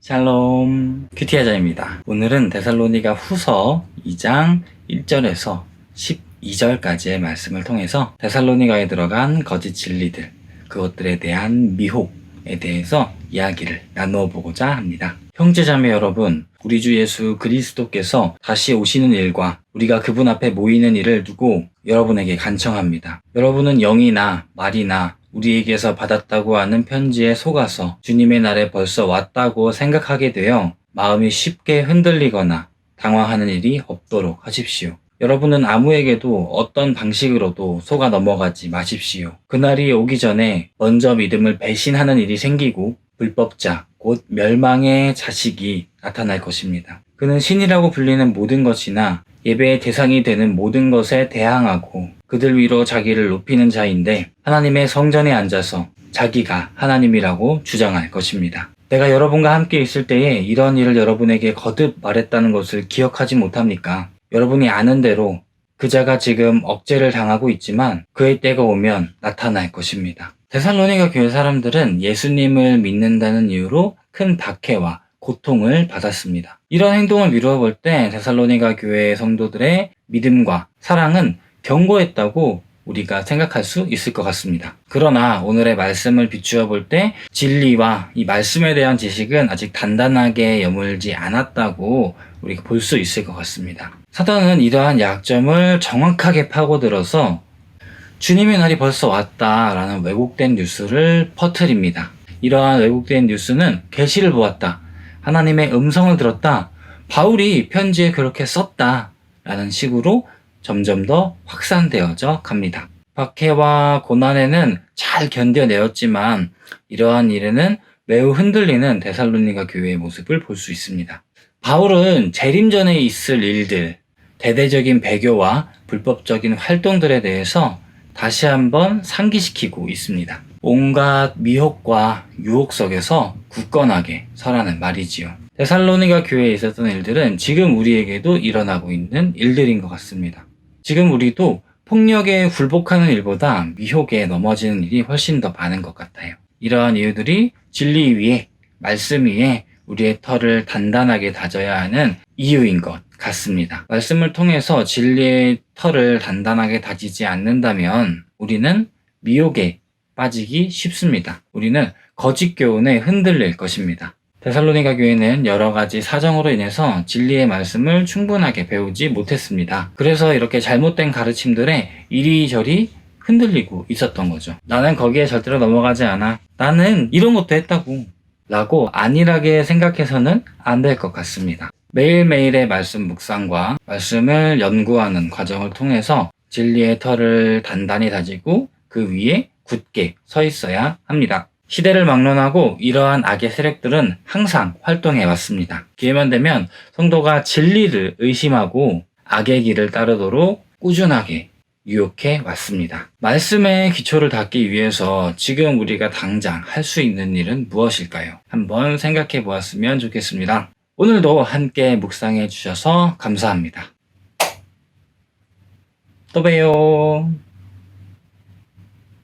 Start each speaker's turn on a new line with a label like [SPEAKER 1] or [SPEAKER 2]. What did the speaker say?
[SPEAKER 1] 샬롬 큐티아자입니다. 오늘은 데살로니가 후서 2장 1절에서 12절까지의 말씀을 통해서 데살로니가에 들어간 거짓 진리들, 그것들에 대한 미혹에 대해서 이야기를 나누어 보고자 합니다. 형제자매 여러분, 우리 주 예수 그리스도께서 다시 오시는 일과 우리가 그분 앞에 모이는 일을 두고 여러분에게 간청합니다. 여러분은 영이나 말이나 우리에게서 받았다고 하는 편지에 속아서 주님의 날에 벌써 왔다고 생각하게 되어 마음이 쉽게 흔들리거나 당황하는 일이 없도록 하십시오. 여러분은 아무에게도 어떤 방식으로도 속아 넘어가지 마십시오. 그날이 오기 전에 먼저 믿음을 배신하는 일이 생기고 불법자, 곧 멸망의 자식이 나타날 것입니다. 그는 신이라고 불리는 모든 것이나 예배의 대상이 되는 모든 것에 대항하고 그들 위로 자기를 높이는 자인데 하나님의 성전에 앉아서 자기가 하나님이라고 주장할 것입니다. 내가 여러분과 함께 있을 때에 이런 일을 여러분에게 거듭 말했다는 것을 기억하지 못합니까? 여러분이 아는 대로 그자가 지금 억제를 당하고 있지만 그의 때가 오면 나타날 것입니다. 데살로니가 교회 사람들은 예수님을 믿는다는 이유로 큰 박해와 고통을 받았습니다. 이런 행동을 미루어 볼 때 데살로니가 교회의 성도들의 믿음과 사랑은 견고했다고 우리가 생각할 수 있을 것 같습니다. 그러나 오늘의 말씀을 비추어 볼 때 진리와 이 말씀에 대한 지식은 아직 단단하게 여물지 않았다고 우리가 볼 수 있을 것 같습니다. 사단은 이러한 약점을 정확하게 파고들어서 주님의 날이 벌써 왔다라는 왜곡된 뉴스를 퍼뜨립니다. 이러한 왜곡된 뉴스는 계시를 보았다. 하나님의 음성을 들었다. 바울이 편지에 그렇게 썼다. 라는 식으로 점점 더 확산되어져 갑니다. 박해와 고난에는 잘 견뎌내었지만 이러한 일에는 매우 흔들리는 데살로니가 교회의 모습을 볼 수 있습니다. 바울은 재림 전에 있을 일들, 대대적인 배교와 불법적인 활동들에 대해서 다시 한번 상기시키고 있습니다. 온갖 미혹과 유혹 속에서 굳건하게 서라는 말이지요. 데살로니가 교회에 있었던 일들은 지금 우리에게도 일어나고 있는 일들인 것 같습니다. 지금 우리도 폭력에 굴복하는 일보다 미혹에 넘어지는 일이 훨씬 더 많은 것 같아요. 이러한 이유들이 진리 위에, 말씀 위에 우리의 털을 단단하게 다져야 하는 이유인 것 같습니다. 말씀을 통해서 진리의 털을 단단하게 다지지 않는다면 우리는 미혹에 빠지기 쉽습니다. 우리는 거짓 교훈에 흔들릴 것입니다. 데살로니가 교회는 여러 가지 사정으로 인해서 진리의 말씀을 충분하게 배우지 못했습니다. 그래서 이렇게 잘못된 가르침들에 이리저리 흔들리고 있었던 거죠. 나는 거기에 절대로 넘어가지 않아. 나는 이런 것도 했다고. 라고 안일하게 생각해서는 안 될 것 같습니다. 매일매일의 말씀 묵상과 말씀을 연구하는 과정을 통해서 진리의 털을 단단히 다지고 그 위에 굳게 서 있어야 합니다. 시대를 막론하고 이러한 악의 세력들은 항상 활동해 왔습니다. 기회만 되면 성도가 진리를 의심하고 악의 길을 따르도록 꾸준하게 유혹해 왔습니다. 말씀의 기초를 닦기 위해서 지금 우리가 당장 할 수 있는 일은 무엇일까요? 한번 생각해 보았으면 좋겠습니다. 오늘도 함께 묵상해 주셔서 감사합니다. 또 봬요.